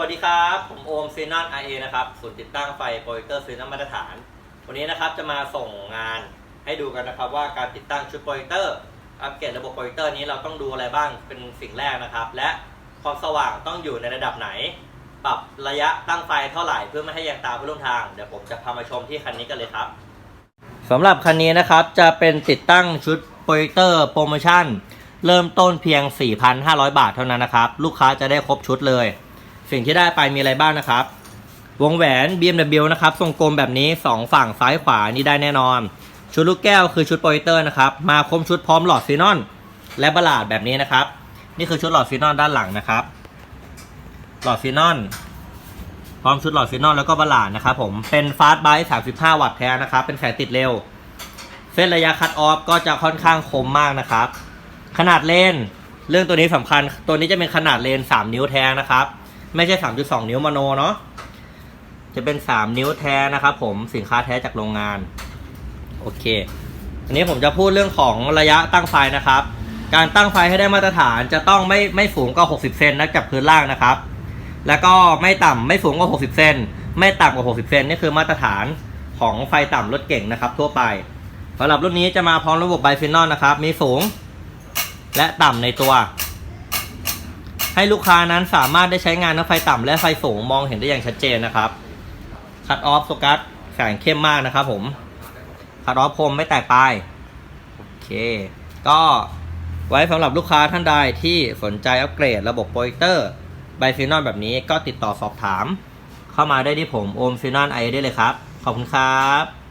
วัสดีครับ ผมโอมซีนอนไอเอนะครับศูนย์ติดตั้งไฟโปรเจคเตอร์ซีนอนมาตรฐาน วันนี้นะครับจะมาส่งงานให้ดูกันนะครับ ว่าการติดตั้งชุดโปรเจคเตอร์อัปเกรดระบบโปรเจคเตอร์นี้เราต้องดูอะไรบ้างเป็นสิ่งแรกนะครับ และความสว่างต้องอยู่ในระดับไหน ปรับระยะตั้งไฟเท่าไหร่เพื่อไม่ให้แยงตาเพื่อร่วมทางเดี๋ยวผมจะพามาชมที่คันนี้กันเลยครับสำหรับคันนี้นะครับจะเป็นติดตั้งชุดโปรเจคเตอร์โปรโมชั่น เริ่มต้นเพียง 4,500 บาทเท่านั้นนะครับลูกค้าจะได้ครบชุดเลย สิ่งที่ได้ไปมีอะไรบ้างนะครับ วงแหวน BMW นะครับ ทรงกลมแบบนี้ 2 ฝั่งซ้ายขวานี่ได้แน่นอน ชุดลูกแก้วคือชุดโปรเจคเตอร์นะครับ มาครบชุดพร้อมหลอดซีนอน และบลาดแบบนี้นะครับ นี่คือชุดหลอดซีนอนด้านหลังนะครับ หลอดซีนอน พร้อมชุดหลอดซีนอนแล้วก็บลาดนะครับผมเป็นฟาสต์ไบต์35 วัตต์แท้นะครับ เป็นแสงติดเร็วเส้นระยะคัตออฟก็จะค่อนข้างคมมากนะครับ ขนาดเลนเรื่องตัวนี้สำคัญ ตัวนี้จะเป็นขนาดเลน 3 นิ้วแท้นะครับ ไม่ใช่ 3.2 นิ้วมโนเนาะจะเป็น 3 นิ้วแท้นะครับผมสินค้าแท้จากโรงงาน โอเค อันนี้ผมจะพูดเรื่องของระยะตั้งไฟนะครับ การตั้งไฟให้ได้มาตรฐานจะต้องไม่ไม่สูงกว่า 60 เซนนะจากพื้นล่างนะครับ แล้วก็ไม่ต่ำไม่สูงกว่า 60 เซนไม่ต่ำกว่า 60 เซนนี่คือมาตรฐานของไฟต่ำรถเก่งนะครับ ทั่วไปสำหรับรุ่นนี้จะมาพร้อมระบบไบฟินอลนะครับ มีสูง และต่ำในตัว ให้ลูกค้านั้นสามารถได้ใช้งานทั้งไฟต่ำและไฟสูงมองเห็นได้อย่างชัดเจนนะครับคัตออฟโฟกัสแสงเข้มมากนะครับผมคัตออฟคมไม่แตกปลายโอเคก็ไว้สำหรับลูกค้าท่านใดที่สนใจอัปเกรดระบบโปรเจคเตอร์ไบฟินอลแบบนี้ก็ติดต่อสอบถาม เข้ามาได้ที่ผมโอมฟินอลไอได้เลยครับ ขอบคุณครับ